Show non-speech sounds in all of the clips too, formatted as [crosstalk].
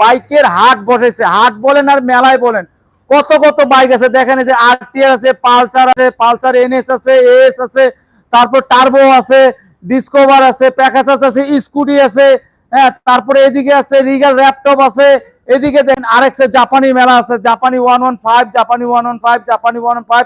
বাইকের হাট বসেছে। হাট বলেন আর মেলায় বলেন। কত কত বাইক আছে, দেখেন যে আরটিআর আছে, পালসার আছে, পালসার এনএস আছে এস আছে, তারপর টার্বো আছে, ডিসকভার আছে, প্যাকাসাস আছে, স্কুটি আছে হ্যাঁ তারপরে এদিকে আছে, রিগাল ল্যাপটপ আছে, এদিকে দেন আরেকসে জাপানি মেলা আছে, জাপানি ওয়ান ওয়ান ফাইভ, জাপানি ওয়ান ওয়ান ফাইভ, জাপানি ওয়ান ওয়ান ফাইভ,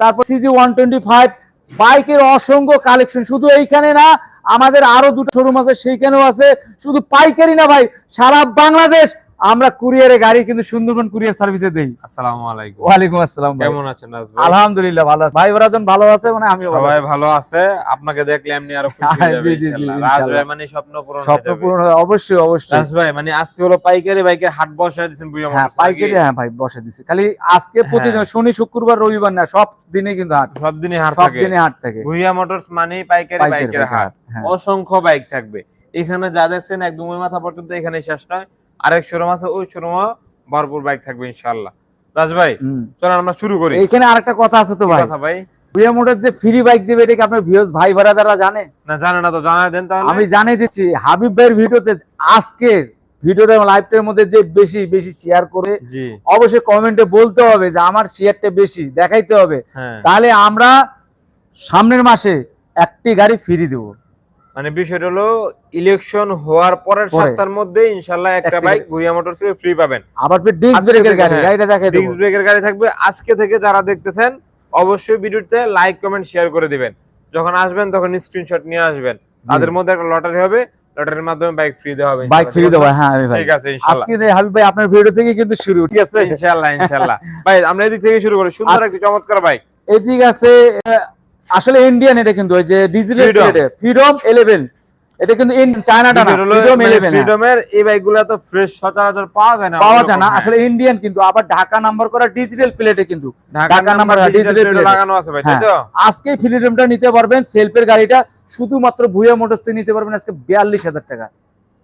তারপর সিজি ওয়ান টোয়েন্টি ফাইভ। বাইকের অসংখ্য কালেকশন শুধু এইখানে না আমাদের আরও দুটো শোরুম আছে সেইখানেও আছে। শুধু পাইকারি না ভাই সারা বাংলাদেশ আমরা কুরিয়ারে গাড়ি কিন্তু সুন্দরবন কুরিয়ার সার্ভিসে দেই। আসসালামু আলাইকুম। ওয়ালাইকুম আসসালাম কেমন আছেন নাজ ভাই? আলহামদুলিল্লাহ ভালো আছে। ভাই ওরাজন ভালো আছে মানে আমিও ভালো সবাই ভালো আছে। আপনাকে দেখলে এমনি আরও খুশি হয়ে যাবে জি, জি, ইনশাআল্লাহ। ইনশাআল্লাহ। ভাই মানে স্বপ্ন পূরণ হয়ে স্বপ্ন পূরণ হয়, অবশ্যই অবশ্যই। ভাই মানে আজকে হলো পাইকারি বাইকের হাট বসায় দিয়েছেন বুঝা হ্যাঁ পাইকারি হ্যাঁ ভাই বসে দিছে খালি আজকে প্রতিদিন হ্যাঁ। শনি শুক্রবার রবিবার না সব দিনে কিন্তু হাট। সব দিনই হাট সব থাকে। দিনে হাট থাকে। ভুইয়া মোটরস মানে পাইকারি বাইকের হাট। হ্যাঁ। অসংখ্য বাইক থাকবে। এখানে যা দেখছেন একদম ওই মাথা পর্যন্ত এখানে শেষ নয়। আরেক শোরুম আছে ওই শোরুমও ভরপুর বাইক থাকবে ইনশাআল্লাহ। রাজ ভাই। চলেন আমরা শুরু করি। এখানে আরেকটা কথা আছে তো ভাই। কথা ভাই? বিয়ে মোটর যে ফ্রি বাইক দেবে এটা কি আপনার ভিউজ ভাই ভাড়াদাররা জানে? না জানে না তো জানাই দেন তাহলে। আমি জানিয়ে দিচ্ছি হাবিব ভাইয়ের ভিডিওতে আজকের ভিডিওটা লাইভটার মধ্যে যে বেশি বেশি শেয়ার করে অবশ্যই কমেন্টে বলতে হবে যে আমার শেয়ারটা বেশি দেখাইতে হবে। হ্যাঁ। তাহলে আমরা সামনের মাসে একটি গাড়ি ফ্রি দেব। মানে বিষয়টা হলো ইলেকশন হওয়ার পরের পরে। সপ্তাহের মধ্যে ইনশাল্লাহ একটা বাইক ভুইয়া মোটরস থেকে ফ্রি পাবেন। আবার ফির ডিস্ক ব্রেকের গাড়ি হ্যাঁ। গাড়িটা দেখাই দেবো। ডিস্ক ব্রেকের গাড়ি থাকবে। আজকে থেকে যারা দেখতেছেন অবশ্যই ভিডিওতে লাইক কমেন্ট শেয়ার করে দিবেন। যখন আসবেন তখন স্ক্রিনশট নিয়ে আসবেন। তাদের মধ্যে একটা লটারি হবে। লটারির মাধ্যমে বাইক ফ্রি দেওয়া হবে বাইক ফ্রি দেবো হ্যাঁ আমি ভাই। ঠিক আছে ইনশাল্লাহ। আজকে হাবিব ভাই আপনার ভিডিও থেকে কিন্তু শুরু ঠিক আছে? ইনশাল্লাহ ইনশাল্লাহ। ভাই আমরা এদিক থেকে শুরু করি। সুন্দর আচ্ছা। একটি চমৎকার বাইক এদিকে আছে আসলে ইন্ডিয়ান এটা কিন্তু ওই যে ডিজিটাল। ফ্রিডম 11 এটা কিন্তু চায়নাটা না ফ্রিডম 11 ফ্রিডমের এই বাইকগুলো তো ফ্রেশ সচরাচর পাওয়া যায় না পাওয়া যায় না আসলে ইন্ডিয়ান কিন্তু আবার ঢাকা নাম্বার করা ডিজিটাল প্লেটে কিন্তু। Dhaka number digital plate। লাগানো আছে ভাই তাই হ্যাঁ। তো আজকে ফ্রিডমটা নিতে পারবেন সেলফের গাড়িটা শুধুমাত্র ভুয়া মোটরস থেকে নিতে পারবেন আজকে বিয়াল্লিশ হাজার টাকা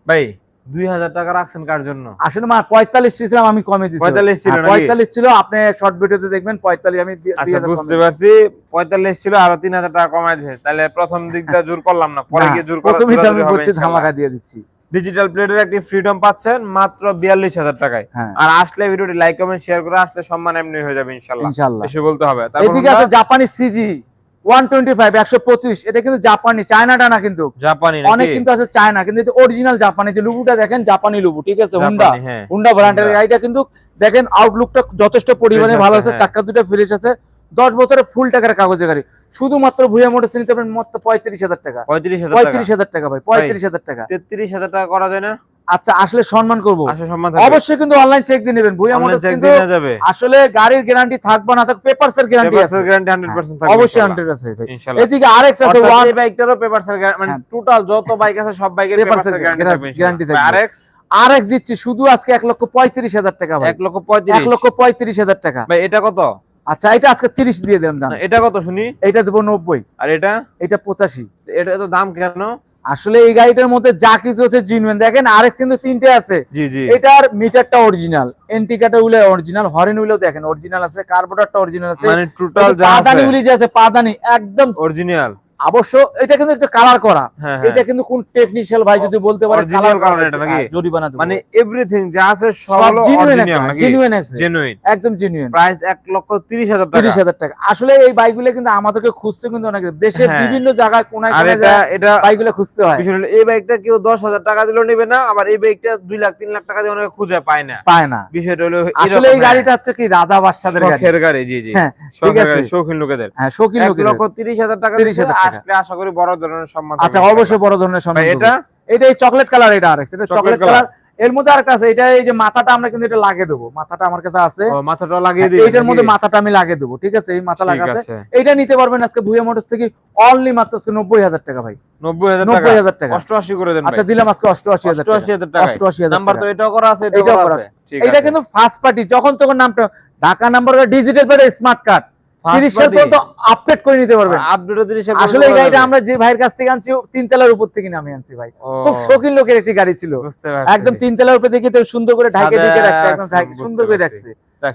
ভাই দুই হাজার টাকা রাখছেন কার জন্য? আসলে মা পঁয়তাল্লিশ ছিলাম আমি কমে 45 ছিল আপনি শর্ট ভিডিওতে দেখবেন পঁয়তাল্লিশ আমি দুই- দুই আচ্ছা বুঝতে পারছি। পঁয়তাল্লিশ ছিল আরও টাকা দিয়েছে তাহলে প্রথম দিকটা জোর করলাম না পরে গিয়ে জোর প্রথমেই আমি করছি ধামাকা দিয়ে দিচ্ছি। ডিজিটাল প্লেটের একটি ফ্রিডম পাচ্ছেন মাত্র বিয়াল্লিশ হাজার টাকায়। হ্যাঁ। আর আসলে ভিডিওটি লাইক কমেন্ট শেয়ার করে আসলে সম্মান এমনি হয়ে যাবে ইনশাল্লাহ। বলতে হবে। তারপর আছে জাপানি সিজি ওয়ান টোয়েন্টি ফাইভ একশো পঁচিশ এটা কিন্তু জাপানি চায়নাটা না কিন্তু। জাপানি অনেক কিন্তু আছে চায়না কিন্তু এটা অরিজিনাল জাপানি যে লুবুটা দেখেন জাপানি লুবু ঠিক আছে হুন্ডা হুন্ডা ব্র্যান্ডের গাড়িটা কিন্তু দেখেন আউটলুকটা যথেষ্ট পরিমাণে ভালো আছে, হ্যাঁ। দুটো ফ্রেশ আছে। দশ বছরের ফুল টাকার কাগজে গাড়ি। শুধুমাত্র ভুয়া মোটরস নিতে পারেন মাত্র পঁয়ত্রিশ হাজার টাকা। পঁয়ত্রিশ হাজার টাকা। পঁয়ত্রিশ হাজার টাকা ভাই পঁয়ত্রিশ হাজার টাকা। তেত্রিশ হাজার টাকা করা যায় না? আচ্ছা আসলে সম্মান করব। অবশ্যই কিন্তু অনলাইন চেক দিয়ে নেবেন Online মোটরস কিন্তু যাবে। আসলে গাড়ির গ্যারান্টি থাকবে না থাকবে পেপারস এর গ্যারান্টি আছে। গ্যারান্টি হান্ড্রেড পার্সেন্ট হ্যাঁ, থাকবে অবশ্যই ইনশাল্লাহ। হান্ড্রেড আছে ভাই। ইনশাল্লাহ। এদিকে আরেক্স আছে ওয়ান বাইকটারও পেপারসের মানে হ্যাঁ। টোটাল যত বাইক আছে সব বাইকের পেপারসের এর গ্যারান্টি থাকবে। আরেক্স আরেক্স দিচ্ছি শুধু আজকে এক লক্ষ পঁয়ত্রিশ হাজার টাকা ভাই। এক লক্ষ পঁয়ত্রিশ। এক লক্ষ পঁয়ত্রিশ হাজার টাকা। ভাই এটা কত? আচ্ছা এটা আজকে তিরিশ দিয়ে দেন দাম। এটা কত শুনি? এটা দেবো নব্বই। আর এটা? এটা পঁচাশি। এটা তো দাম কেন? আসলে এই গাড়িটার মধ্যে যা কিছু আছে জিনুয়েন দেখেন আরেক কিন্তু তিনটে আছে। জি জি। এটার মিটারটা অরিজিনাল এন্টিকাটা উলে অরিজিনাল হরেন উলেও দেখেন অরিজিনাল আছে কার্বোটারটা অরিজিনাল আছে। মানে টোটাল যা পাদানি উলি যে আছে পাদানি একদম অরিজিনাল অবশ্য এটা কিন্তু একটা কালার করা। হ্যাঁ এটা কিন্তু কোন টেকনিশিয়াল ভাই যদি বলতে পারে কালার colour করা এটা নাকি? জরিমানা মানে এভরিথিং যা আছে সব জেনুইন আছে জেনুইন একদম জেনুইন প্রাইস এক লক্ষ তিরিশ হাজার টাকা। তিরিশ হাজার টাকা। আসলে এই বাইকগুলো কিন্তু আমাদেরকে খুঁজতে কিন্তু অনেক দেশের হ্যাঁ। বিভিন্ন জায়গায় কোনায় কোনায় এটা এটা বাইকগুলো খুঁজতে হয়। বিষয় এই বাইকটা কেউ দশ হাজার টাকা দিলেও নেবে না আবার এই বাইকটা দুই লাখ তিন লাখ টাকা দিয়ে অনেকে খুঁজে পায় না। পায় না। বিষয়টা হলো আসলে এই গাড়িটা হচ্ছে কি রাধা বাদশাদের হ্যাঁ, গাড়ি। শখের গাড়ি জি জি। হ্যাঁ, ঠিক আছে। শৌখিন লোকেদের। হ্যাঁ শৌখিন এক লোকের লক্ষ তিরিশ হাজার টাকা 30,000 দিলে টাকা। আসলে আশা করি বড় ধরনের সম্মান আচ্ছা অবশ্যই বড় ধরনের। সম্মান এটা? এটা এই চকলেট কালার এটা আরেকটা এটা চকলেট কালারের মধ্যে আরেকটা আছে এটা এই যে মাথাটা আমরা কিন্তু এটা লাগিয়ে দেবো। মাথাটা আমার কাছে আছে। মাথাটা লাগিয়ে হ্যাঁ, দিই এইটার মধ্যে মাথাটা আমি লাগিয়ে দেবো ঠিক আছে? এই মাথা লাগা আছে। এটা নিতে পারবেন আজকে ভুয়া মোটরস থেকে অনলি মাত্র নব্বই হাজার টাকা ভাই। নব্বই হাজার টাকা? অষ্টআশি করে দেন আচ্ছা দিলাম আজকে অষ্টআশি হাজার টাকা। অষ্টআশি হাজার টাকা অষ্টআশি হাজার নাম্বার। তো এটাও করা আছে এটাও এটাও করা করা আছে। এটা কিন্তু ফার্স্ট পার্টি যখন তখন নামটা Dhaka number digital smart card তিরিশ সাল পর্যন্ত আপডেট করে নিতে পারবেন। আপডেট তিরিশ আসলে এই গাড়িটা আমরা যে ভাইয়ের কাছ থেকে আনছি তিন তলার উপর থেকে নামে আনছি ভাই। খুব শৌখিন লোকের একটি গাড়ি ছিল। একদম তিন তলার উপরে দেখে তো সুন্দর করে ঢাকে ঢেকে রাখছে একদম সুন্দর করে রাখছে।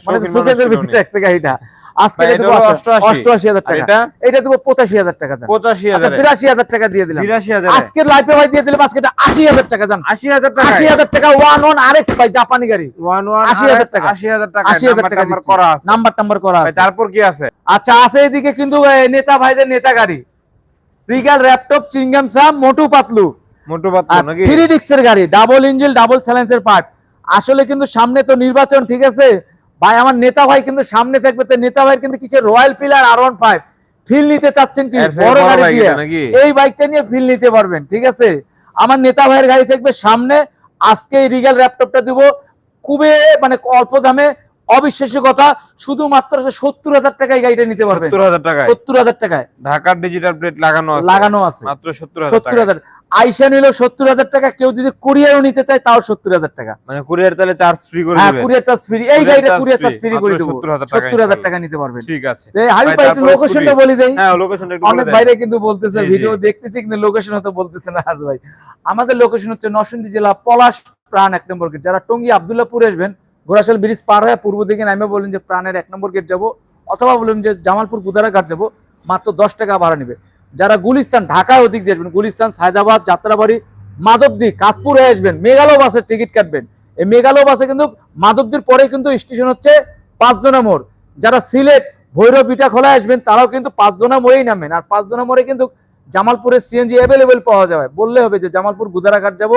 মানে সুকেজের ভিতরে রাখছে গাড়িটা। আজকে ভাই, এটা এটা দেবো আচ্ছা, 88 অষ্টআশি হাজার টাকা। এটা? দেবো পঁচাশি হাজার টাকা পঁচাশি আচ্ছা হাজার বিরাশি হাজার টাকা দিয়ে দিলাম। বিরাশি হাজার। আজকের লাইফে ভাই দিয়ে দিলাম আজকে আশি হাজার টাকা জান। আশি হাজার টাকা। আশি হাজার টাকা ওয়ান ওয়ান আর এক্স ভাই জাপানি গাড়ি। ওয়ান ওয়ান 80,000 টাকা। আশি হাজার টাকা। আশি হাজার টাকা করা আছে। নাম্বার টাম্বার করা আছে। তারপর কি আছে? আচ্ছা আছে এদিকে কিন্তু নেতা ভাইদের নেতা গাড়ি। রিগাল ল্যাপটপ চিংগাম সাম মোটু পাতলু মোটু পাতলু নাকি? থ্রি ডিক্সের গাড়ি ডাবল ইঞ্জিন ডাবল স্যালেন্সের পার্ট আসলে কিন্তু সামনে তো নির্বাচন ঠিক আছে? ভাই আমার নেতা ভাই কিন্তু সামনে থাকবে তো নেতা ভাই কিন্তু কিছু royal pillar R one five feel নিতে চাচ্ছেন কি? বড় গাড়ি দিয়ে? এই বাইকটা নিয়ে ফিল নিতে পারবেন ঠিক আছে? আমার নেতা ভাইয়ের গাড়ি থাকবে সামনে। আজকে এই রিগাল ল্যাপটপটা দিব। খুবই মানে অল্প দামে। অবিশ্বাস্য কথা শুধুমাত্র সত্তর হাজার টাকায় গাড়িটা নিতে পারবেন। সত্তর হাজার টাকায়? সত্তর হাজার টাকায়। ঢাকার ডিজিটাল প্লেট লাগানো আছে। লাগানো আছে। মাত্র সত্তর হাজার আইসা নিল সত্তর হাজার টাকা কেউ যদি কুরিয়ারও নিতে চায় তাও সত্তর হাজার টাকা। মানে কুরিয়ার তাহলে চার্জ ফ্রি করে হ্যাঁ কুরিয়ার চার্জ ফ্রি এই গাড়িটা কুরিয়ার চার্জ ফ্রি করে দেবো। সত্তর হাজার টাকা নিতে পারবেন। ঠিক আছে। এই হাবিব ভাই, একটু লোকেশনটা বলি দেই। হ্যাঁ লোকেশনটা একটু অনেক বাইরে কিন্তু বলতেছে। ভিডিও দেখতেছি কিন্তু লোকেশন হয়তো বলতেছে না আজ ভাই। আমাদের লোকেশন হচ্ছে নরসিংদী জেলা পলাশ প্রাণ এক নম্বর গেট যারা টঙ্গী আবদুল্লাপুর আসবেন ঘোড়াশাল ব্রিজ পার হয়ে পূর্ব দিকে নামে বলেন যে প্রাণের এক নম্বর গেট যাব অথবা বলুন যে জামালপুর কুদারা ঘাট যাব মাত্র দশ টাকা ভাড়া নেবে। যারা গুলিস্তান ঢাকায় ওদিক দিয়ে আসবেন গুলিস্তান সায়দাবাদ যাত্রাবাড়ি মাধবদী কাশপুর হয়ে আসবেন মেঘালয় বাসের টিকিট কাটবেন। এই মেঘালয় বাসে কিন্তু মাধবদীর পরে কিন্তু স্টেশন হচ্ছে পাঁচদোনা মোড়। যারা সিলেট ভৈরব বিটা খোলায় আসবেন তারাও কিন্তু পাঁচদোনা মোড়েই নামেন আর পাঁচদোনা মোড়ে কিন্তু জামালপুরের সিএনজি অ্যাভেলেবেল পাওয়া যাবে। বললে হবে যে জামালপুর গুদারাঘাট যাব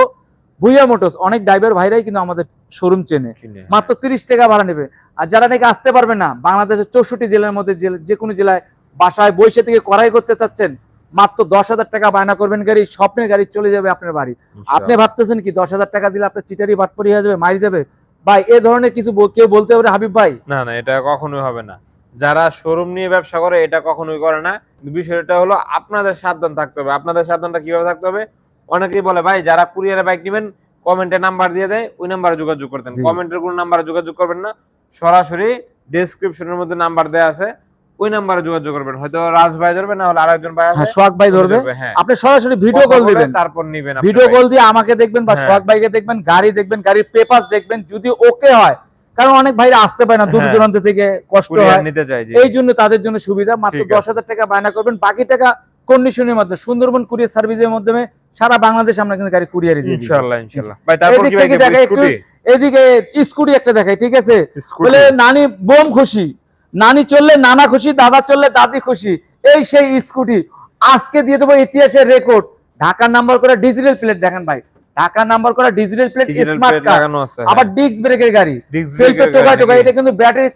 ভুইয়া মোটরস অনেক ড্রাইভার ভাইরাই কিন্তু আমাদের শোরুম চেনে। মাত্র তিরিশ টাকা ভাড়া নেবে। আর যারা নাকি আসতে পারবে না বাংলাদেশের চৌষট্টি জেলার মধ্যে যে কোনো জেলায় বাসায় বসে থেকে কড়াই করতে চাচ্ছেন মাত্র দশ হাজার টাকা বায়না করবেন গাড়ি স্বপ্নের গাড়ি চলে যাবে আপনার বাড়ি। আপনি ভাবতেছেন কি দশ হাজার টাকা দিলে আপনার চিটারি বাটপরি হয়ে যাবে মারি যাবে? ভাই এ ধরনের কিছু কেউ বলতে পারে হাবিব ভাই? না না এটা কখনোই হবে না। যারা শোরুম নিয়ে ব্যবসা করে এটা কখনোই করে না। বিষয়টা হলো আপনাদের সাবধান থাকতে হবে। আপনাদের সাবধানটা কীভাবে থাকতে হবে? অনেকেই বলে ভাই যারা কুরিয়ারে বাইক নেবেন কমেন্টে নাম্বার দিয়ে দেয় ওই নাম্বারে যোগাযোগ করতেন। কমেন্টের কোনো নাম্বারে যোগাযোগ করবেন না। সরাসরি ডেসক্রিপশনের মধ্যে নাম্বার দেয়া আছে। ওই নাম্বারে যোগাযোগ করবেন। হয়তো রাজ ভাই ধরবে না হলে আরেকজন ভাই আছে হ্যাঁ সোহাগ ভাই ধরবে। হ্যাঁ। আপনি সরাসরি ভিডিও কল দিবেন। তারপর নিবেন ভিডিও কল দিয়ে আমাকে দেখবেন বা হ্যাঁ। সোহাগ ভাইকে দেখবেন গাড়ি দেখবেন গাড়ির পেপার দেখবেন যদি ওকে হয়। কারণ অনেক ভাইরা আসতে পারে না দূর। দূরান্ত থেকে কষ্ট হয়। এই জন্য তাদের জন্য সুবিধা মাত্র দশ হাজার টাকা বায়না করবেন। বাকি টাকা কন্ডিশনের মাধ্যমে সুন্দরবন কুরিয়ার সার্ভিসের মাধ্যমে সারা বাংলাদেশ আমরা কিন্তু গাড়ি কুরিয়ারে দিই। ইনশাআল্লাহ ইনশাআল্লাহ ভাই তারপর কি দেখা একটু এদিকে স্কুটি একটা দেখাই ঠিক আছে? বলে নানি বোম খুশি। নানি চললে নানা খুশি দাদা চললে দাদি খুশি। এই সেই স্কুটি। আজকে দিয়ে দেবো ইতিহাসের রেকর্ড ঢাকার নাম্বার করা ডিজিটাল প্লেট দেখেন ভাই। ঢাকার নাম্বার করা digital plate smart plate car লাগানো আছে আবার ডিস্ক ব্রেকের গাড়ি। ব্রেকের টোকা টোকা এটা কিন্তু ব্যাটারি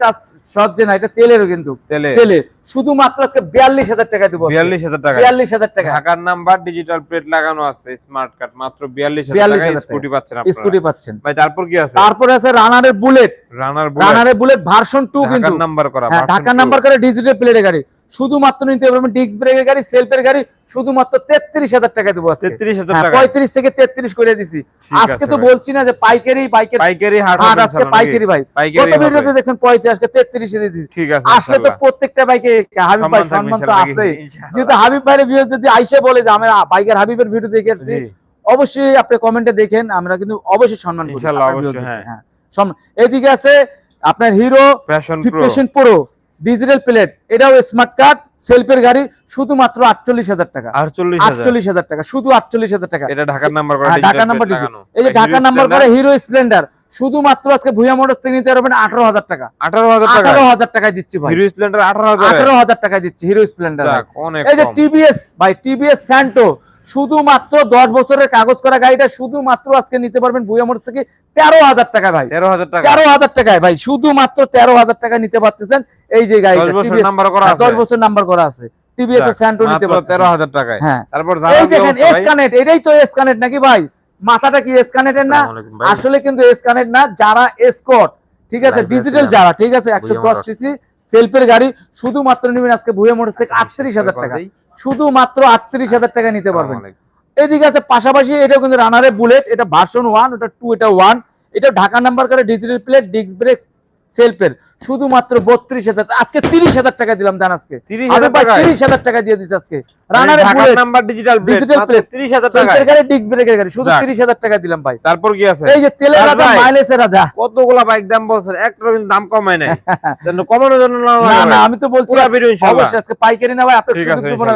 সহ্য না এটা তেলেরও কিন্তু তেলে। শুধুমাত্র আজকে বিয়াল্লিশ হাজার টাকা দেবো বিয়াল্লিশ হাজার টাকা। বিয়াল্লিশ হাজার টাকা। ঢাকার নাম্বার ডিজিটাল প্লেট লাগানো আছে স্মার্ট কার্ড মাত্র বিয়াল্লিশ হাজার 42,000 টাকা টাকা। স্কুটি পাচ্ছেন স্কুটি পাচ্ছেন। ভাই তারপর কি আছে? তারপরে আছে রানারের বুলেট রানার রানারের বুলেট ভার্সন টু কিন্তু। নাম্বার করা হ্যাঁ ঢাকার নাম্বার করে ডিজিটাল প্লেটের গাড়ি। শুধুমাত্র নিতে পারবেন ডিস্ক ব্রেকের গাড়ি সেলফের গাড়ি শুধুমাত্র তেত্রিশ হাজার টাকা দেবো তেত্রিশ হাজার হ্যাঁ, টাকা। পঁয়ত্রিশ থেকে তেত্রিশ করে দিছি। আজকে তো বলছি না যে পাইকারি পাইকারি। হাট হাট আজকে পাইকারি? ভাই। পাইকারি দেখছেন পঁয়ত্রিশ আজকে তেত্রিশে ঠিক আছে আসলে তো প্রত্যেকটা বাইকে হাবিব ভাই সম্মান তো আছে যেহেতু হাবিব ভাইয়ের যদি আইসে বলে যে আমরা বাইকের হাবিবের ভিডিও দেখে অবশ্যই আপনি কমেন্টে দেখেন আমরা কিন্তু অবশ্যই সম্মান করি। হ্যাঁ। হ্যাঁ। এদিকে আছে আপনার Hero Passion pro digital plate এটাও স্মার্ট কার্ড সেলফের গাড়ি শুধুমাত্র আটচল্লিশ হাজার টাকা। আটচল্লিশ হাজার। টাকা শুধু আটচল্লিশ হাজার টাকা। এটা ঢাকার নাম্বার ঢাকার নাম্বার। এই যে ঢাকা নাম্বার করে হিরো স্প্লেন্ডার শুধুমাত্র আজকে ভুয়া মোটরস থেকে নিতে পারবেন আঠারো হাজার টাকা। 18,000 টাকা আঠারো হাজার টাকায় দিচ্ছি ভাই। হিরো স্প্লেন্ডার 18,000 আঠারো হাজার টাকায় দিচ্ছি হিরো স্প্লেন্ডার এই যে টিভিএস ভাই টিভিএস স্যান্টো শুধুমাত্র দশ বছরের কাগজ করা গাড়িটা শুধুমাত্র আজকে নিতে পারবেন ভুয়া মোটরস থেকে তেরো হাজার টাকা ভাই। 13,000 টাকা। তেরো হাজার টাকায় ভাই শুধুমাত্র তেরো হাজার টাকা নিতে পারতেছেন এই যে গাড়িটা। 10 বছর TVS নাম্বার করা আছে দশ বছর নাম্বার করা আছে। টিভিএস স্যান্টো নিতে মাত্র পারতেছেন। 13,000 টাকায়। হ্যাঁ। তারপর এই দেখেন এস কানেক্ট এটাই তো এস কানেক্ট নাকি ভাই? মাথাটা কি এস কানেক্টের না। আসলে কিন্তু এস কানেক্ট না যারা এসকট ঠিক আছে? ডিজিটাল যারা ঠিক আছে? একশো দশ সিসি সেলফের গাড়ি শুধুমাত্র নেবেন আজকে ভুয়ে মোটর থেকে আটত্রিশ হাজার টাকা। শুধুমাত্র আটত্রিশ হাজার টাকা নিতে পারবেন। এদিকে আছে পাশাপাশি এটাও কিন্তু রানারে বুলেট এটা ভার্সন ওয়ান ওটা টু এটা ওয়ান এটা ঢাকা নাম্বার করে ডিজিটাল প্লেট ডিস্ক ব্রেক সেলফের শুধুমাত্র বত্রিশ হাজার আজকে তিরিশ হাজার টাকা দিলাম দান আজকে। 30,000 ভাই টাকায়? তিরিশ হাজার টাকা দিয়ে দিচ্ছে আজকে। মানে রানারে নাম্বার ডিজিটাল Digital plate। তিরিশ হাজার সেলফের গাড়ি ডিস্ক ব্রেকের গাড়ি শুধু তিরিশ হাজার টাকা দিলাম ভাই। তারপর কি আছে? এই যে তেলের রাজা মাইলেজের রাজা। কতগুলা বাইক দাম বলছেন? একটা কিন্তু দাম কমায় নাই। [laughs] কমানোর জন্য না আমি তো বলছি। অবশ্যই আজকে পাইকারি না ভাই।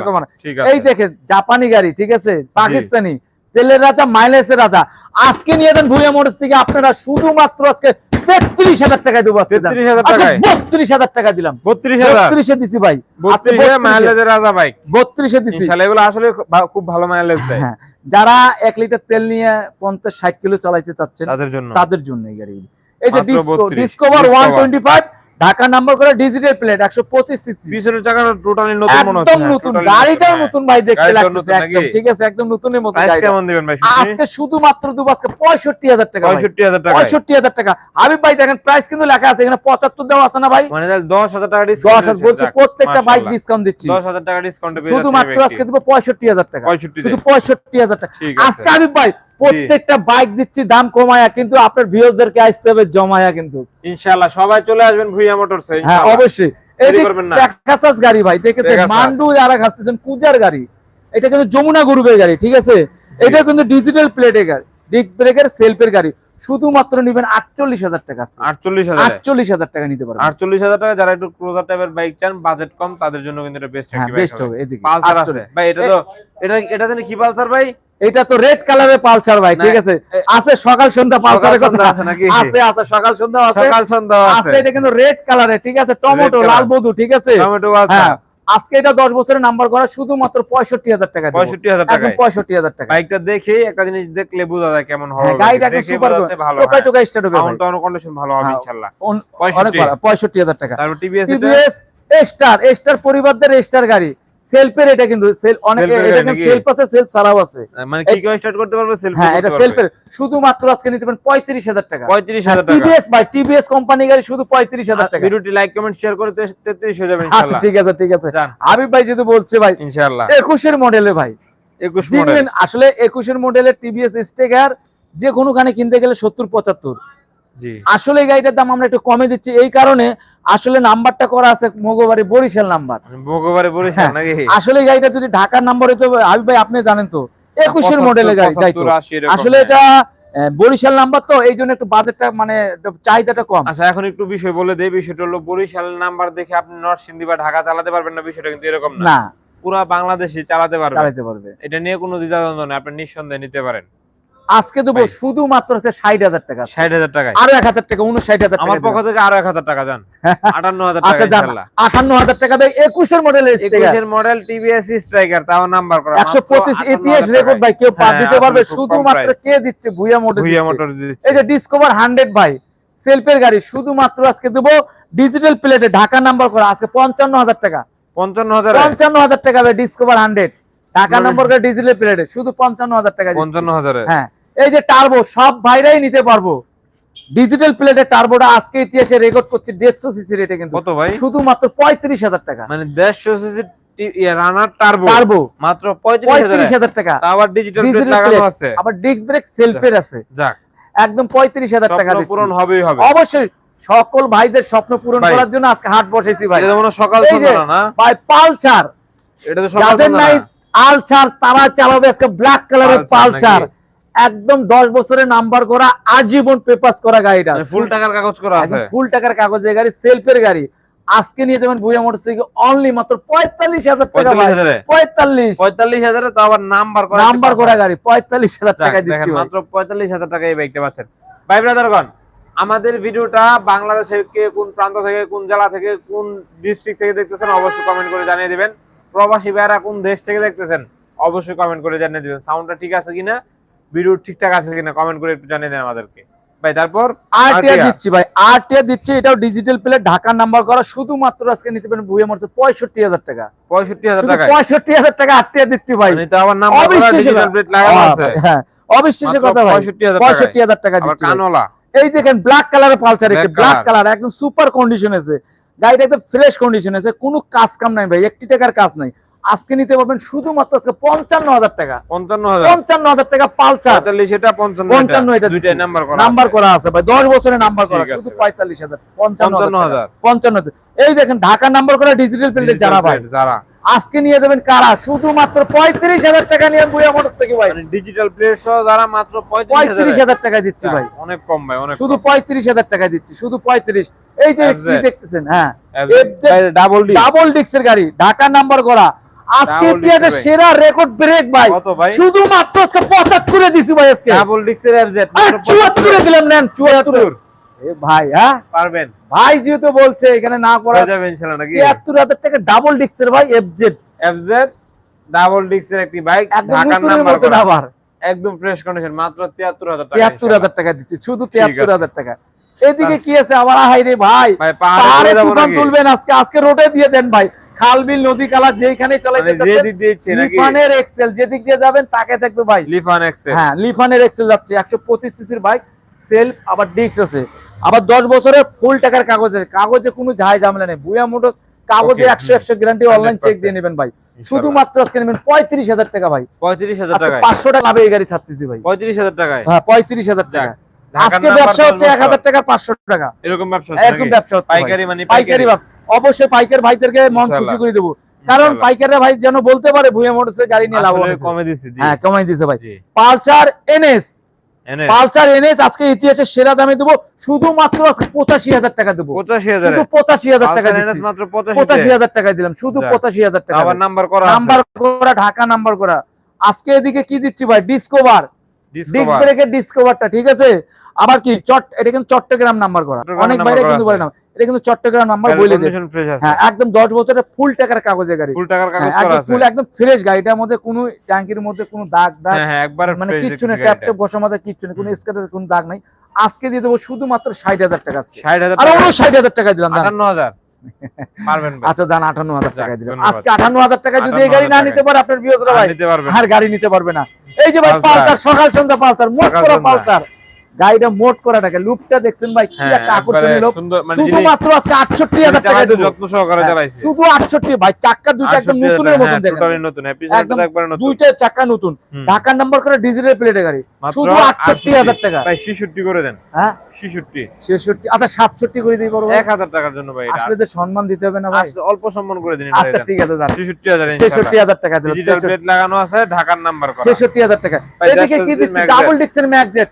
কমানো। এই দেখেন জাপানি গাড়ি ঠিক আছে? পাকিস্তানি। তেলের রাজা মাইলেজের রাজা। আজকে নিয়ে দেন ভুয়া মোটরস থেকে আপনারা শুধুমাত্র আজকে তেত্রিশ হাজার টাকায় দেবো আজকে 33,000 টাকায়? বত্রিশ হাজার টাকা দিলাম। বত্রিশ হাজার। বত্রিশে দিছি ভাই। আজকে বত্রিশ হাজার মাইলেজের রাজা বাইক বত্রিশে দিছি। ইনশাআল্লাহ আসলে খুব ভালো মাইলেজ দেয়। হ্যাঁ যারা এক লিটার তেল নিয়ে পঞ্চাশ ষাট কিলো চালাইতে চাচ্ছেন তাদের জন্য। তাদের জন্য এই গাড়িগুলি। এই যে মাত্র 32 Discover one twenty five Dhaka number করে ডিজিটাল প্লেট একশো পঁচিশ সিসি পিছনের চাকা টোটালি নতুন মনে হচ্ছে একদম নতুন। গাড়িটাও হ্যাঁ। নতুন ভাই দেখতে একদম নাকি? ঠিক আছে একদম নতুনের মতো কেমন দিবেন ভাই আজকে শুধুমাত্র দু আজকে পঁয়ষট্টি হাজার টাকা ভাই। পঁয়ষট্টি হাজার টাকা পঁয়ষট্টি হাজার টাকা। হাবিব ভাই দেখেন প্রাইস কিন্তু লেখা আছে এখানে পঁচাত্তর দেওয়া আছে না ভাই? মানে তাহলে দশ হাজার টাকা দশ ডিসকাউন্ট হাজার বলছি প্রত্যেকটা বাইক ডিসকাউন্ট দিচ্ছি। দশ হাজার টাকা ডিসকাউন্ট শুধুমাত্র আজকে দেবো পঁয়ষট্টি হাজার টাকা। পঁয়ষট্টি শুধু পঁয়ষট্টি হাজার টাকা। আজকে হাবিব ভাই প্রত্যেকটা বাইক দিচ্ছি দাম কমায়া কিন্তু আপনার ভিউজদেরকে আসতে হবে জমায়া কিন্তু। ইনশাআল্লাহ সবাই চলে আসবেন ভুইয়া মোটরস হ্যাঁ অবশ্যই। গাড়ি ভাই দেখেছেন? মান্ডু যারা খাচ্ছেন পূজার গাড়ি। এটা কিন্তু যমুনা গ্রুপের গাড়ি ঠিক আছে? এটা কিন্তু ডিজিটাল প্লেটের গাড়ি ডিস্ক ব্রেকের সেলফের গাড়ি। শুধুমাত্র নিবেন আটচল্লিশ হাজার টাকা। আটচল্লিশ হাজার? আটচল্লিশ হাজার টাকা নিতে পারবেন। আটচল্লিশ হাজার টাকা যারা একটু ক্রুজার টাইপের বাইক চান বাজেট কম তাদের জন্য কিন্তু এটা বেস্ট হ্যাঁ বেস্ট হবে। এদিকে পালসার আছে। ভাই এটা তো এটা এটা জানি কি পালসার ভাই? এটা তো রেড কালারের পালসার ভাই ঠিক আছে? আছে সকাল সন্ধ্যা পালসারের কথা। আছে নাকি? আছে আছে সকাল সন্ধ্যা আছে। সকাল সন্ধ্যা আছে। এটা কিন্তু রেড কালারের ঠিক আছে? টমেটো লাল বধু ঠিক আছে? টমেটো হ্যাঁ পালসার আজকে এটা দশ বছরের নাম্বার করা শুধুমাত্র পঁয়ষট্টি হাজার টাকা দেবো। পঁয়ষট্টি হাজার একদম পঁয়ষট্টি হাজার টাকা। বাইকটা দেখে একটা জিনিস দেখলে বোঝা যায় কেমন হবে। হ্যাঁ, গাড়িটা সুপার ভালো। টোকাই টোকাই স্টার্ট হবে সাউন্ড টাউন কন্ডিশন ভালো হবে হ্যাঁ, ইনশাআল্লাহ অন- 65 অনেক ভালো পঁয়ষট্টি হাজার টাকা। তারপর টিভিএস টিভিএস স্টার স্টার পরিবারদের স্টার গাড়ি। সেলফের এটা কিন্তু সেল অনেক এটা কিন্তু সেলফ আছে সেলফ ছাড়াও আছে। মানে কি কেউ স্টার্ট করতে পারবে? সেলফি হ্যাঁ এটা সেলফের। শুধুমাত্র আজকে নিতে পারেন পঁয়ত্রিশ হাজার টাকা। পঁয়ত্রিশ হাজার টাকা। টিভিএস ভাই টিভিএস কোম্পানি গাড়ি শুধু পঁয়ত্রিশ হাজার টাকা। ভিডিওটি লাইক কমেন্ট শেয়ার করে তেত্রিশ হয়ে যাবে আচ্ছা ঠিক আছে ঠিক আছে। যান। ভাই যেহেতু বলছে ভাই ইনশাআল্লাহ। একুশের মডেলে ভাই একুশ মডেল আসলে একুশের মডেলের টিভিএস স্টেগার যে কোনোখানে কিনতে গেলে সত্তর পঁচাত্তর। জি আসলে গাড়িটার দাম আমরা একটু কমে দিচ্ছি। এই কারণে আসলে নাম্বারটা করা আছে মগবাড়ি বরিশাল নাম্বার। ভোগবারে বরিশাল হ্যাঁ, নাকি? আসলে গাড়িটা যদি ঢাকার নাম্বার হতো আবিব ভাই আপনি জানেন তো একুশের মডেলের গাড়ি তাই তো? 75, 80 এরকম, আসলে হ্যাঁ। এটা বরিশাল নাম্বার তো এই জন্য একটু বাজেটটা মানে চাহিদাটা কম। আচ্ছা এখন একটু বিষয় বলে দেই বিষয়টা হলো বরিশাল নাম্বার দেখে আপনি নরসিংদী বা ঢাকা চালাতে পারবেন না বিষয়টা কিন্তু এরকম না। পুরা বাংলাদেশে চালাতে পারবেন চালাতে পারবে। এটা নিয়ে কোনো দ্বিধাদ্বন্দ্ব নেই আপনি নিঃসন্দেহে নিতে পারেন। আজকে দেবো শুধুমাত্র হচ্ছে ষাট হাজার টাকা। ষাট হাজার টাকায়? আরও এক হাজার টাকা উনষাট হাজার আমার টাকা পক্ষ থেকে আরও এক হাজার টাকা যান আটান্ন হাজার আচ্ছা যান আটান্ন হাজার টাকা দেয় একুশের মডেলের একুশের মডেল টিভিএস স্ট্রাইকার তাও নাম্বার করা একশো পঁচিশ ইতিহাস রেকর্ড ভাই কেউ হ্যাঁ, দিতে পারবে শুধুমাত্র কে দিচ্ছে ভুইয়া মোটর ভুইয়া মোটর দিচ্ছে। এই যে ডিসকভার হান্ড্রেড ভাই সেলফের গাড়ি শুধুমাত্র আজকে দেবো ডিজিটাল প্লেটে ঢাকা নাম্বার করা আজকে পঞ্চান্ন হাজার টাকা। পঞ্চান্ন হাজার। পঞ্চান্ন হাজার টাকা ভাই Discover hundred Dhaka number digital প্লেটে শুধু পঞ্চান্ন হাজার টাকা পঞ্চান্ন হাজারে হ্যাঁ এই যে টার্বো সব ভাইরাই নিতে পারব। ডিজিটাল প্লেটের টার্বোটা আজকে ইতিহাসে রেকর্ড করছে দেড়শো সিসি রেটে কিন্তু। কত ভাই? শুধুমাত্র পঁয়ত্রিশ হাজার টাকা। মানে দেড়শো সিসি রানার টার্বো টার্বো মাত্র পঁয়ত্রিশ পঁয়ত্রিশ হাজার হাজার টাকা আবার ডিজিটাল প্লেট লাগানো আছে। আবার ডিস্ক ব্রেক সেলফের আছে। যাক। একদম পঁয়ত্রিশ হাজার টাকা পূরণ হবেই হবে। অবশ্যই সকল ভাইদের স্বপ্ন পূরণ করার জন্য আজকে হাট বসেছি ভাই। সকাল ভাই এটা তো যাদের নাই না। আলচার তারা চালাবে আজকে ব্ল্যাক কালারের পালসার একদম দশ বছরের নাম্বার করা আজীবন পেপার করা গাড়িটা মানে ফুল টাকার কাগজ করা আছে? ফুল টাকার কাগজের গাড়ি সেলফের গাড়ি। আজকে নিয়ে যাবেন ভুয়া মোটর থেকে অনলি মাত্র পঁয়তাল্লিশ হাজার টাকা পঁয়তাল্লিশ পঁয়তাল্লিশ। হাজারে তো আবার নাম্বার করা নাম্বার করা গাড়ি পঁয়তাল্লিশ হাজার টাকা দিচ্ছি মাত্র পঁয়তাল্লিশ হাজার টাকা এই বাইকটা পাচ্ছেন। ভাই ব্রাদারগণ আমাদের ভিডিওটা বাংলাদেশের কে কোন প্রান্ত থেকে কোন জেলা থেকে কোন ডিস্ট্রিক্ট থেকে দেখতেছেন অবশ্যই কমেন্ট করে জানিয়ে দিবেন। প্রবাসী ভাইরা কোন দেশ থেকে দেখতেছেন অবশ্যই কমেন্ট করে জানিয়ে দিবেন। সাউন্ডটা ঠিক আছে কিনা? ভিডিও ঠিকঠাক আছে কিনা কমেন্ট করে একটু জানিয়ে দেন আমাদেরকে। ভাই তারপর? আরটিআর দিচ্ছি ভাই আরটিআর দিচ্ছি এটাও ডিজিটাল ঢাকা নাম্বার করা শুধুমাত্র আজকে নিতে পারেন ভুয়া মোটর পঁয়ষট্টি হাজার টাকা। পঁয়ষট্টি হাজার শুধু টাকায়? পঁয়ষট্টি হাজার টাকা আরটিআর দিচ্ছি ভাই। মানে তো নাম্বার করা ডিজিটাল। প্লেট লাগানো আছে। হ্যাঁ অবিশ্বাস্য কথা ভাই। 65,000 টাকায়। পঁয়ষট্টি টাকা দিচ্ছি। কানওয়ালা এই দেখেন ব্ল্যাক কালারের পালসার Black ব্ল্যাক কালার একদম সুপার কন্ডিশন আছে গাড়িটা একদম ফ্রেশ কন্ডিশন আছে কোনো কাজ কাম নাই ভাই একটি টাকার কাজ নাই। আজকে নিতে পারবেন শুধুমাত্র আজকে পঞ্চান্ন হাজার টাকা পঞ্চান্ন হাজার পঞ্চান্ন হাজার টাকা পালচার এটা পঞ্চান্ন এটা দুইটাই নাম্বার করা নাম্বার আছে। করা আছে ভাই দশ বছরের নাম্বার করা আছে শুধু পঁয়তাল্লিশ হাজার পঞ্চান্ন হাজার। পঞ্চান্ন এই দেখেন ঢাকা নাম্বার করা ডিজিটাল প্রিন্টের যারা ভাই। যারা। আজকে নিয়ে যাবেন কারা? শুধুমাত্র পঁয়ত্রিশ হাজার টাকা নিয়ে বুয়া মোটর থেকে ভাই। মানে ডিজিটাল প্লেট সহ যারা মাত্র পঁয়ত্রিশ হাজার টাকা দিচ্ছি ভাই। অনেক কম ভাই অনেক শুধু পঁয়ত্রিশ হাজার টাকা দিচ্ছি শুধু পঁয়ত্রিশ। এই যে কি দেখতেছেন? হ্যাঁ। ডাবল ডাবল ডিক্সের গাড়ি ঢাকা নাম্বার করা আজকে ইতিহাসে সেরা রেকর্ড ব্রেক ভাই। শুধুমাত্র আজকে পঁচাত্তরে দিছি ভাই আজকে। ডাবল এফজেড আরে চুয়াত্তরে দিলাম নেন চুয়াত্তর। ভাই হ্যাঁ? পারবেন। ভাই যেহেতু বলছে এখানে না করা যাবে ইনশাআল্লাহ নাকি? টাকা ডাবল ডিক্সের ভাই এফজেড এফজেড ডাবল ডিক্সের একটি বাইক ঢাকার নাম্বার করা। আবার। একদম ফ্রেশ কন্ডিশন মাত্র 73000 টাকা টাকা দিচ্ছি শুধু টাকা। এদিকে কি আছে? আবার হাই রে ভাই পাহাড়ে নাকি? তুলবেন আজকে আজকে রোডে দিয়ে দেন ভাই। খাল বিল নদী কালা যেখানে মানে লিফানের এক্সেল যেদিক দিয়ে যাবেন তাকে দেখবে ভাই। লিফান এক্সেল হ্যাঁ লিফানের এক্সেল যাচ্ছে একশো পঁচিশ সিসির বাইক সেলফ আবার ডিস্ক আছে। আবার দশ বছরের ফুল টাকার কাগজে কাগজে কোনো ঝাই ঝামেলা নেই। বুয়া মোটরস কাগজে একশো একশো গ্যারান্টি অনলাইন চেক দিয়ে নেবেন ভাই। শুধুমাত্র আজকে নেবেন পঁয়ত্রিশ হাজার টাকা ভাই। 35000 আজকে টাকায়? পাঁচশো টাকা লাভে এই গাড়ি ছাড়তেছি ভাই। 35000 টাকায়? হ্যাঁ পঁয়ত্রিশ হাজার টাকা আজকে ব্যবসা হচ্ছে এক হাজার টাকা পাঁচশো টাকা। এরকম ব্যবসা এরকম ব্যবসা হচ্ছে পাইকারি মানে পাইকারি ভাব। অবশ্যই পাইকার ভাইদেরকে মন খুশি করে দেবো। কারণ। পাইকাররা ভাই যেন বলতে পারে ভুয়া মোটরসের গাড়ি নিয়ে লাভ কমে দিছি জি। হ্যাঁ কমাই দিছে ভাই। Pulsar NS. এনে পালসার এনএস আজকে ইতিহাসের সেরা দামে দেবো। শুধুমাত্র আজকে পঁচাশি হাজার টাকা দেবো। 85000 শুধু পঁচাশি হাজার টাকা মাত্র পঁচাশি হাজার টাকা দিলাম। শুধু পঁচাশি হাজার টাকা নাম্বার করা নাম্বার করা ঢাকা নাম্বার করা। আজকে এদিকে কি দিচ্ছি ভাই? ডিসকভার ডিস্ক ব্রেকের ডিসকভারটা ঠিক আছে? আবার কি চট এটা কিন্তু চট্টগ্রাম নাম্বার করা। অনেক বাইরে কিন্তু বলে না এটা কিন্তু চট্টগ্রাম নাম্বার বলে দেয়। হ্যাঁ একদম দশ বছরের ফুল টাকার কাগজের গাড়ি। ফুল টাকার কাগজ হ্যাঁ, করা একদম আছে। ফুল একদম ফ্রেশ গাড়িটার মধ্যে কোনো ট্যাঙ্কির মধ্যে কোনো দাগ দাগ হ্যাঁ হ্যাঁ একবার মানে কিচ্ছু নেই ট্যাপ। ট্যাপ বসার মধ্যে কিচ্ছু নেই কোনো স্কেটের কোনো দাগ নাই। আজকে দিয়ে দেবো শুধুমাত্র ষাট হাজার টাকা আজকে। 60000 আর টাকা। অন্য ষাট হাজার টাকা দিলাম দান। 58000 পারবেন ভাই আচ্ছা দান আটান্ন হাজার টাকা দিলাম। আজকে আটান্ন হাজার টাকা যদি এই গাড়ি না নিতে পারে আপনার বিয়োজরা ভাই। আর গাড়ি নিতে পারবে না। এই যে ভাই পালসার। সকাল সন্ধ্যা পালসার মোট পুরো। পালসার। গাড়িটা মোট করা টাকা। লুকটা দেখছেন ভাই কি হ্যাঁ একটা আকর্ষণীয় মানে শুধুমাত্র আটষট্টি হাজার টাকা যত্ন সহকারে হ্যাঁ, চালাইছে। শুধু আটষট্টি ভাই চাক্কা দুইটা একদম নতুনের মতন হ্যাঁ, দেখেন। totally নতুন একদম তো নতুন। দুইটা চাক্কা নতুন। ঢাকার নাম্বার করে ডিজিটাল প্লেটে গাড়ি। শুধু আটষট্টি হাজার টাকা। ভাই 66 করে দেন। হ্যাঁ? 66 ছেষট্টি আচ্ছা সাতষট্টি করে দিই বড় ভাই। 1000 টাকার জন্য ভাই এটা। আসলে তো সম্মান দিতে হবে না ভাই। আসলে অল্প সম্মান করে দিন আচ্ছা ঠিক আছে দাঁড়ান। 66000 ছেষট্টি হাজার টাকা দিলাম ডিজিটাল প্লেট লাগানো আছে ঢাকার নাম্বার করা। ছেষট্টি হাজার টাকা। এদিকে কি দিচ্ছি। ডাবল ডিক্সের ম্যাকজেট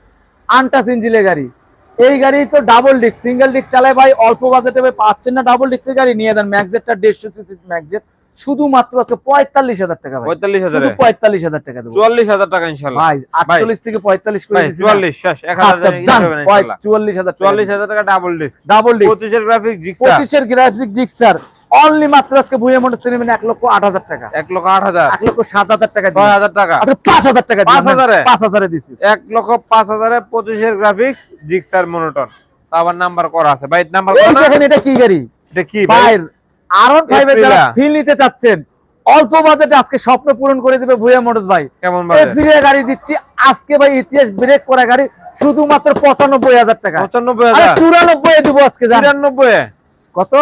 আনটাস ইঞ্জিনের গাড়ি। এই গাড়ি তো ডাবল ডিক্স সিঙ্গেল ডিক্স চালায় ভাই অল্প বাজেটে ভাই পাচ্ছেন না ডাবল ডিক্সের গাড়ি। নিয়ে দেন ম্যাকজেটটা দেড়শো ম্যাকজেট শুধুমাত্র আজকে পঁয়তাল্লিশ হাজার টাকা 45000 শুধু পঁয়তাল্লিশ হাজার টাকা দেবো। 44000 টাকা ভাই আটচল্লিশ থেকে পঁয়তাল্লিশ করে ভাই দিচ্ছি না? 44 শেষ 1000 আচ্ছা টাকা যান ইনশাআল্লাহ ইনশাআল্লাহ চুয়াল্লিশ হাজার টাকা ডাবল ডিস্ক ডাবল ডিক্স 25 এর গ্রাফিক পঁচিশের গ্রাফিক জিক্সার অনলি মাত্র আজকে ভুয়ে মোটর নেবেন এক লক্ষ আট হাজার টাকা। 1 লক্ষ 8000 এক লক্ষ সাত হাজার টাকা দিলাম। 6000 টাকা। আচ্ছা পাঁচ হাজার টাকা। 5,000 এ? পাঁচ হাজারে দিচ্ছি 1 লক্ষ 5000 এ 25 এর গ্রাফিক্স জিক্সার মনোটন আবার নাম্বার করা আছে। ভাই নাম্বার দেখেন এটা কি গাড়ি? এটা কি ভাই? ভাই আর ওয়ান ফাইভ যারা ফিল নিতে চাচ্ছেন অল্প বাজেটে আজকে স্বপ্ন পূরণ করে দিবে ভুয়া মোটরস ভাই। কেমন বাজে ফিরে গাড়ি দিচ্ছি। আজকে ভাই ইতিহাস ব্রেক করা গাড়ি শুধুমাত্র পঁচানব্বই হাজার টাকা। পঁচানব্বই হাজার। চুরানব্বই দিব আজকে জান। 92 এ? কত?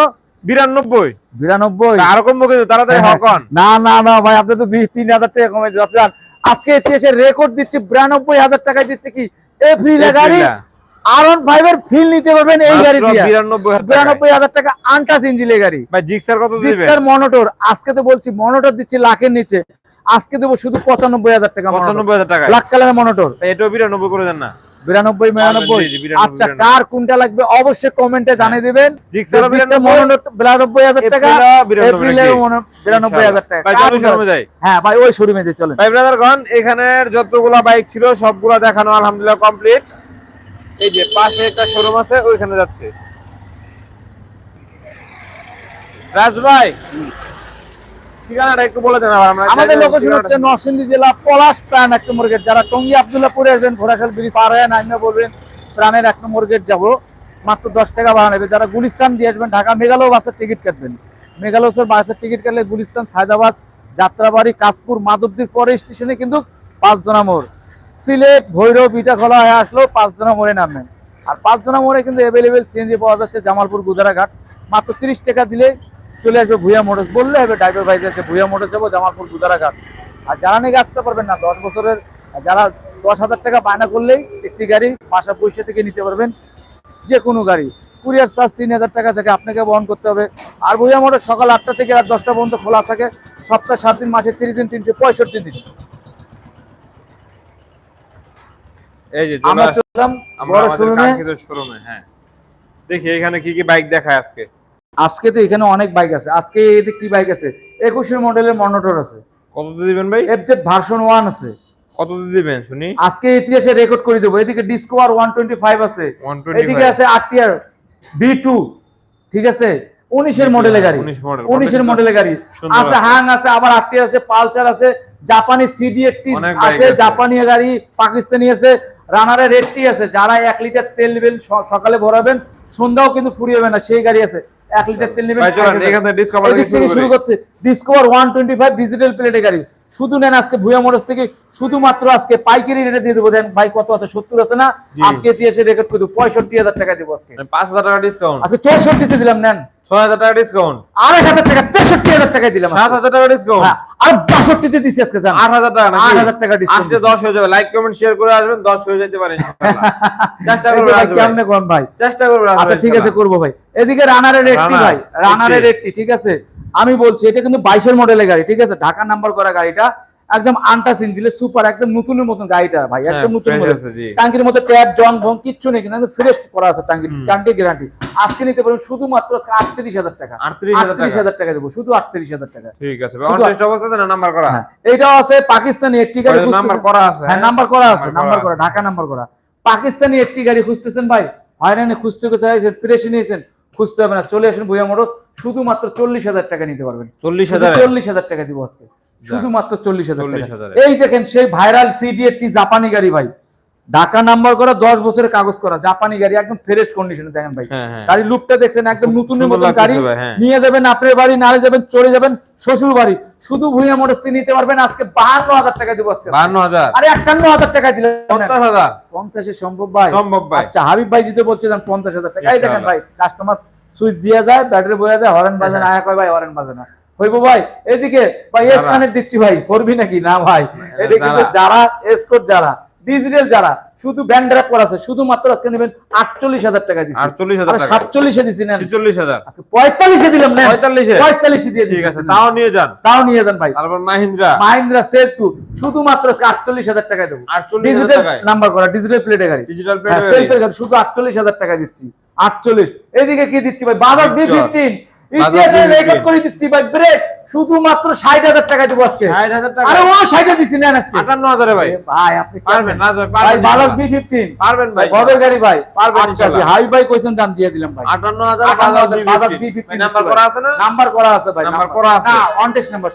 92 বিরানব্বই? আরও কমবো কিন্তু তাড়াতাড়ি হ্যাঁ, হকন না না না ভাই আপনি তো দুই তিন হাজার টাকা কমে যাচ্ছেন আজকে ইতিহাসের রেকর্ড দিচ্ছি বিরানব্বই হাজার টাকায় দিচ্ছে কি? এই ফিরে গাড়ি আর ওয়ান ফাইভ এর ফিল নিতে পারবেন এই গাড়ি দিয়ে 92000 টাকা বিরানব্বই হাজার টাকা আনটাস ইঞ্জিনের গাড়ি। ভাই জিক্সার কত দিবেন জিক্সার মনোটর আজকে তো বলছি মনোটর দিচ্ছি লাখের নিচে। আজকে দেবো শুধু পঁচানব্বই হাজার টাকা পঁচানব্বই হাজার টাকা লাখ কালারের মনোটর এটাও 92 করে দেন না। বিরানব্বই বিরানব্বই। বিরানব্বই, আচ্ছা কার কোনটা লাগবে? অবশ্যই কমেন্টে জানিয়ে দিবেন। বিরানব্বই। হাজার টাকা। বিরানব্বই হাজার হ্যাঁ ভাই ওই শোরুমে যে চলেন। ভাই ব্রাদারগণ এখানের যতগুলা বাইক ছিল সবগুলা দেখানো আলহামদুলিল্লাহ কমপ্লিট এই যে পাশে একটা শোরুম আছে ওইখানে যাচ্ছে। রাজ ভাই ঠিকানাটা একটু বলে দেন আমাদের লোকেশন হচ্ছে নরসিংদী জেলা পলাশ প্রাণ এক নম্বর গেট যারা টঙ্গি আবদুল্লাপুরে আসবেন ঘোড়াশাল ব্রিজ পার হয়ে বলবেন প্রাণের এক নম্বর গেট যাব। মাত্র দশ টাকা ভাড়া নেবে। যারা গুলিস্তান দিয়ে আসবেন ঢাকা মেঘালয় বাসের টিকিট কাটবেন। মেঘালয় বাসের টিকিট কাটলে গুলিস্তান সায়দাবাদ যাত্রাবাড়ি কাশপুর মাধবদীর পরে স্টেশনে কিন্তু পাঁচজনা মোড়। সিলেট ভৈরব ইটাখলা হয়ে আসলেও পাঁচজনা মোড়ে নামবেন। আর পাঁচজনা মোড়ে কিন্তু অ্যাভেলেবেল সিএনজি পাওয়া যাচ্ছে জামালপুর গুদারাঘাট। মাত্র তিরিশ টাকা দিলে চলে আসবে ভুয়া মোটরস। বললে হবে ড্রাইভার ভাই যাচ্ছে ভুয়া মোটরস যাব জামালপুর গুদারাঘাট আর যারা নাকি আসতে পারবেন না দশ বছরের যারা দশ হাজার টাকা বায়না করলেই একটি গাড়ি মাসা পয়সা থেকে নিতে পারবেন যে কোনো গাড়ি। কুরিয়ার চার্জ তিন হাজার টাকা থেকে আপনাকে বহন করতে হবে। আর ভুয়া মোটর সকাল আটটা থেকে রাত দশটা পর্যন্ত খোলা থাকে সপ্তাহে সাত দিন মাসে তিরিশ দিন তিনশো পঁয়ষট্টি দিন। আমরা চললাম বড় শোরুমে। হ্যাঁ। দেখি এখানে কি কি বাইক দেখায় আজকে। আজকে তো এখানে অনেক বাইক আছে। আজকে এদিকে কি বাইক আছে? একুশের মডেলের মনোটর আছে। কত দিবেন ভাই? এফজেড ভার্সন ওয়ান আছে। কত দিবেন শুনি? আজকে ইতিহাসে রেকর্ড করে দেবো। এদিকে ডিসকভার ওয়ান টোয়েন্টি ফাইভ আছে। এদিকে 125 আছে আরটিআর বি টু ঠিক আছে? উনিশের মডেলের গাড়ি। উনিশের মডেলের গাড়ি। আছে। হাং আছে আবার আরটিআর আছে পালসার আছে। জাপানি সিডি একটি আছে। জাপানি গাড়ি পাকিস্তানি আছে। রানারের রেডটি আছে। যারা এক লিটার তেল নেবেন সকালে ভরাবেন সন্ধ্যাও কিন্তু ফুরিয়ে না সেই গাড়ি আছে। এক লিটার তেল নেবেন থেকে শুরু করতে Discover one twenty five digital প্লেটের গাড়ি। শুধু নেন আজকে ভুয়া মোটরস থেকে শুধুমাত্র আজকে পাইকারি রেটে দিয়ে দেবো। দেন ভাই কত আছে? সত্তর আছে না? জি। আজকে ইতিহাসে রেকর্ড করে দেবো। পঁয়ষট্টি হাজার টাকা দেবো আজকে। পাঁচ হাজার টাকা ডিসকাউন্ট আজকে চৌষট্টিতে দিলাম নেন। ছয় হাজার টাকা ডিসকাউন্ট আড়াই হাজার টাকা তেষট্টি হাজার টাকায় দিলাম সাত হাজার টাকা ডিসকাউন্ট আর বাষট্টিতে দিচ্ছি আজকে জান। আট হাজার টাকা আট হাজার টাকা আজকে দশ হয়ে যাবে। লাইক কমেন্ট শেয়ার করে আসবেন। দশ হয়ে যেতে পারে [laughs] চেষ্টা করবেন ভাই, কেমনে কোন ভাই? চেষ্টা করবেন আচ্ছা ঠিক আছে করব ভাই। এদিকে রানারের রেটটি ভাই রানারের 80 রেটটি ঠিক আছে? আমি বলছি এটা কিন্তু বাইশের মডেলের গাড়ি ঠিক আছে? ঢাকা নাম্বার করা গাড়িটা একদম আনটাস ইঞ্জিনের সুপার একদম নতুনের মতন গাড়িটা ভাই হ্যাঁ, একদম নতুন। টাঙ্কির মধ্যে ট্যাপ জং ভং কিচ্ছু নেই কিন্তু ফ্রেশ করা আছে টাঙ্কি। টাঙ্কি গ্যারান্টি আজকে নিতে পারবেন শুধুমাত্র আটত্রিশ হাজার টাকা। 38,000 আটত্রিশ হাজার টাকা দেবো শুধু আটত্রিশ হাজার টাকা। ঠিক আছে অবস্থা না নাম্বার করা? হ্যাঁ এইটাও আছে পাকিস্তানি একটি গাড়ি নাম্বার করা আছে হ্যাঁ নাম্বার করা আছে নাম্বার করা ঢাকা নাম্বার করা। পাকিস্তানি একটি গাড়ি খুঁজতেছেন ভাই হয়রানি খুঁজতে চাইছেন প্রেসে নিয়েছেন। খুঁজতে হবে না। চলে আসেন ভুয়া মোটর শুধুমাত্র চল্লিশ হাজার টাকা নিতে পারবেন। চল্লিশ হাজার চল্লিশ হাজার টাকা দিব আজকে। শুধুমাত্র চল্লিশ হাজার টাকা। এই দেখেন সেই ভাইরাল সিডি একটি জাপানি গাড়ি ভাই। ঢাকা নাম্বার করা দশ বছরের কাগজ করা জাপানি গাড়ি একদম ফ্রেশ কন্ডিশনে দেখেন ভাই। হ্যাঁ হ্যাঁ। গাড়ির লুকটা দেখছেন একদম নতুনের মতন গাড়ি। হ্যাঁ। নিয়ে যাবেন আপনার বাড়ি নালে যাবেন চলে যাবেন শ্বশুর বাড়ি। শুধু ভুঁইয়া মোটরস নিতে পারবেন আজকে বাহান্ন হাজার টাকা দিব আজকে। বান্ন হাজার? আরে একান্ন হাজার টাকা দিলেন। পঞ্চাশ হাজার? পঞ্চাশে সম্ভব ভাই। সম্ভব ভাই। আচ্ছা হাবিব ভাই যদি বলছিলেন পঞ্চাশ হাজার টাকা। এই দেখেন ভাই কাস্টমার সুইচ দিয়ে যায় ব্যাটারি বোঝা যায় হরেন বাজে না। আয়া কয় ভাই হরেন বাজে না। হইব ভাই এদিকে ভাই এস দিচ্ছি ভাই করবি নাকি? না ভাই এটা কিন্তু যারা এসকোর যারা। ডিজিটাল যারা শুধু ব্যান্ড ড্রাপ করা আছে শুধুমাত্র আজকে নেবেন আটচল্লিশ হাজার টাকা দিচ্ছি আটচল্লিশ হাজার টাকা। সাতচল্লিশে দিছি নেন। ছিচল্লিশ হাজার। আজকে পঁয়তাল্লিশে দিলাম নেন। পঁয়তাল্লিশে। পঁয়তাল্লিশে দিয়ে ঠিক আছে তাও নিয়ে যান। তাও নিয়ে যান ভাই। তারপর মাহিন্দ্রা। মাহিন্দ্রা সেল টু শুধুমাত্র আজকে আটচল্লিশ হাজার টাকায় দেবো। আটচল্লিশ হাজার ডিজিটাল নাম্বার করা ডিজিটাল প্লেটে গাড়ি। ডিজিটাল হ্যাঁ, সেলফের গাড়ি। শুধু আটচল্লিশ হাজার টাকা দিচ্ছি। আটচল্লিশ। এদিকে কি দিচ্ছি ভাই? বাজার বি। ফিফটিন ইতিহাসে রেকর্ড করে দিচ্ছি ভাই ব্রেক শুধুমাত্র ষাট হাজার টাকা দেবো আজকে। ষাট হাজার টাকা। আরে ও ষাটে নেন আজকে। আটান্ন হাজারে ভাই। ভাই আপনি পারবেন না ভাই ইনশাআল্লাহ। বি ফিফটিন পারবেন ভাই। গাড়ি ভাই। পারবেন আচ্ছা হাই ভাই দাম দিয়ে দিলাম ভাই। আটান্ন হাজার B15 B15 ভাই, নাম্বার করা আছে না? নাম্বার করা আছে ভাই নাম্বার করা আছে। না অনটেস্ট নাম্বার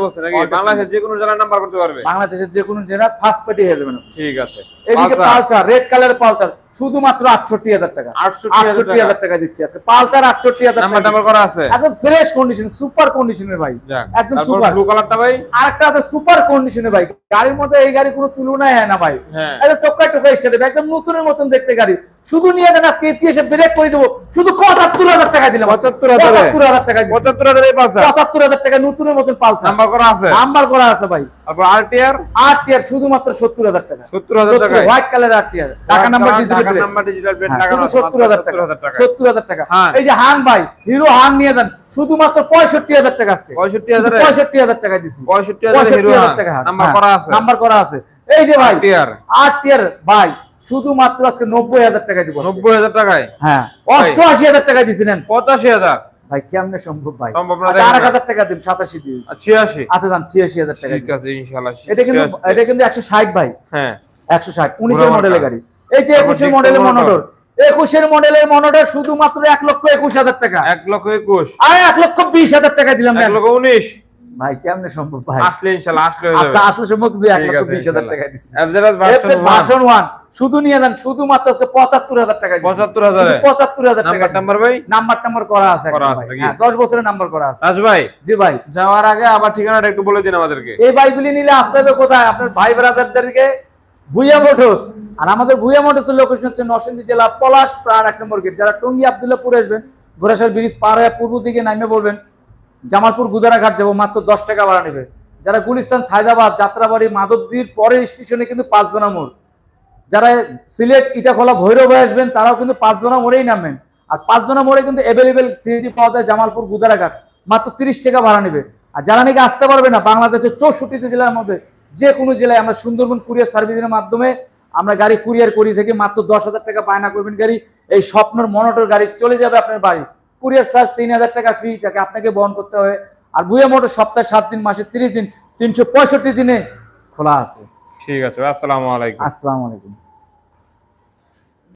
অবস্থা নাকি? বাংলাদেশের যে কোনো জেলায় নাম্বার করতে পারবে। বাংলাদেশের যে কোনো জেলা ফার্স্ট পার্টি হয়ে যাবে ঠিক আছে। এদিকে পালসার, রেড কালার পালসার শুধুমাত্র আটষট্টি হাজার টাকা। 68,000 আটষট্টি হাজার টাকা। দিচ্ছি আজকে। পালসার আটষট্টি হাজার নাম্বার টাকা নাম্বার করা আছে। একদম ফ্রেশ কন্ডিশন সুপার কন্ডিশনের ভাই। একদম তারপর সুপার ব্লু কালারটা ভাই? আরেকটা আছে সুপার কন্ডিশনে ভাই। গাড়ির মধ্যে এই গাড়ি কোনো তুলনায় হয় না ভাই। হ্যাঁ। টোকাই স্টার্ট একদম নতুনের মতন দেখতে গাড়ি। শুধু নিয়ে দেন আজকে ইতিহাসে ব্রেক করে দেবো। শুধু পঁচাত্তর হাজার টাকা দিলাম। পঁচাত্তর হাজার? টাকা। পঁচাত্তর হাজার পঁচাত্তর হাজার টাকা নতুনের মতন পালসার। নাম্বার করা আছে? নাম্বার করা আছে ভাই। তারপর আরটিআর আট শুধুমাত্র সত্তর হাজার টাকা। সত্তর হাজার টাকা হোয়াইট কালার টাকা number digital number digital plate হ্যাঁ, শুধু সত্তর হাজার টাকা। সত্তর হাজার টাকা। হ্যাঁ। এই যে হাং ভাই হিরো হাং নিয়ে যান। শুধুমাত্র পঁয়ষট্টি হাজার টাকা আজকে। পঁয়ষট্টি হাজারে? পঁয়ষট্টি হাজার টাকা পঁয়ষট্টি হাজারে টাকা। নাম্বার করা আছে? নাম্বার করা আছে। এই যে আরটিআর ভাই শুধুমাত্র আজকে নব্বই হাজার টাকা দিব নব্বই হাজার টাকায়? হ্যাঁ অষ্টআশি হাজার টাকা দিছি নেন পঁচাশি হাজার? ভাই কেমনে সম্ভব ভাই? না আচ্ছা। হাজার টাকা দিন সাতাশি দিন। ছিয়াশি? আচ্ছা যান ছিয়াশি হাজার টাকা ঠিক আছে ইনশাল্লাহ এটা কিন্তু এটা কিন্তু একশো ষাট ভাই। হ্যাঁ। একশো ষাট উনিশের মডেলের গাড়ি। এই যে একুশের মডেলের। মনোটর। একুশের মডেলের মনোটর শুধুমাত্র এক লক্ষ একুশ হাজার টাকা। এক লক্ষ একুশ। আর এক লক্ষ বিশ হাজার টাকা দিলাম এক লক্ষ উনিশ। ভাই কেমনে সম্ভব ভাই? আসলে ইনশাল্লাহ আসলে হয়ে আচ্ছা যাবে আসলে সম্ভব লক্ষ হাজার টাকা অ্যাভজারাজ ভার্সন ভার্সন ওয়ান শুধু নিয়ে যান শুধুমাত্র আজকে পঁচাত্তর হাজার টাকা দিচ্ছি। পঁচাত্তর হাজারে। শুধু পঁচাত্তর হাজার টাকা নাম্বার নাম্বার ভাই? নাম্বার টাম্বার করা আছে করা আছে হ্যাঁ দশ বছরের নাম্বার করা আছে। রাজ ভাই জি ভাই। যাওয়ার আগে আবার ঠিকানাটা একটু বলে দিন আমাদেরকে। এই বাইকগুলি নিলে আসতে হবে কোথায়? আপনার ভাই ব্রাদারদেরকে। ভুইয়া মোটরস। আর আমাদের ভুইয়া মোটরসের লোকেশন হচ্ছে নরসিংদী জেলা পলাশ প্রাণ এক নম্বর গেট। যারা টঙ্গী আবদুল্লাপুর আসবেন ঘোড়াশাল ব্রিজ পার হয়ে পূর্ব দিকে নামে বলবেন জামালপুর গুদারাঘাট যাব, মাত্র দশ টাকা ভাড়া নেবে। যারা গুলিস্তান, সায়দাবাদ, যাত্রাবাড়ি, মাধবদীর পরের স্টেশনে কিন্তু পাঁচজনা মোড়। যারা সিলেট, ইটাখোলা, ভৈরব আসবেন, তারাও কিন্তু পাঁচজনা মোড়েই নামবেন। আর পাঁচজনা মোড়ে কিন্তু অ্যাভেলেবেল সিএনজি পাওয়া যায় জামালপুর গুদারাঘাট। মাত্র তিরিশ টাকা ভাড়া নেবে। আর যারা নাকি আসতে পারবে না, বাংলাদেশের চৌষট্টিটি জেলার মধ্যে যে কোনো জেলায় আমরা সুন্দরবন কুরিয়ার সার্ভিসের মাধ্যমে আমরা গাড়ি কুরিয়ার করি থেকে মাত্র দশ হাজার টাকা বায়না করবেন গাড়ি। এই স্বপ্নের মনোটর গাড়ি চলে যাবে আপনার বাড়ি। কুরিয়ার চার্জ তিন হাজার টাকা ফি যাকে আপনাকে বহন করতে হবে। আর বুয়ে মোটর সপ্তাহে সাত দিন মাসে তিরিশ দিন তিনশো পঁয়ষট্টি দিনে খোলা আছে। ঠিক আছে আসসালামু আলাইকুম। আসসালামু আলাইকুম।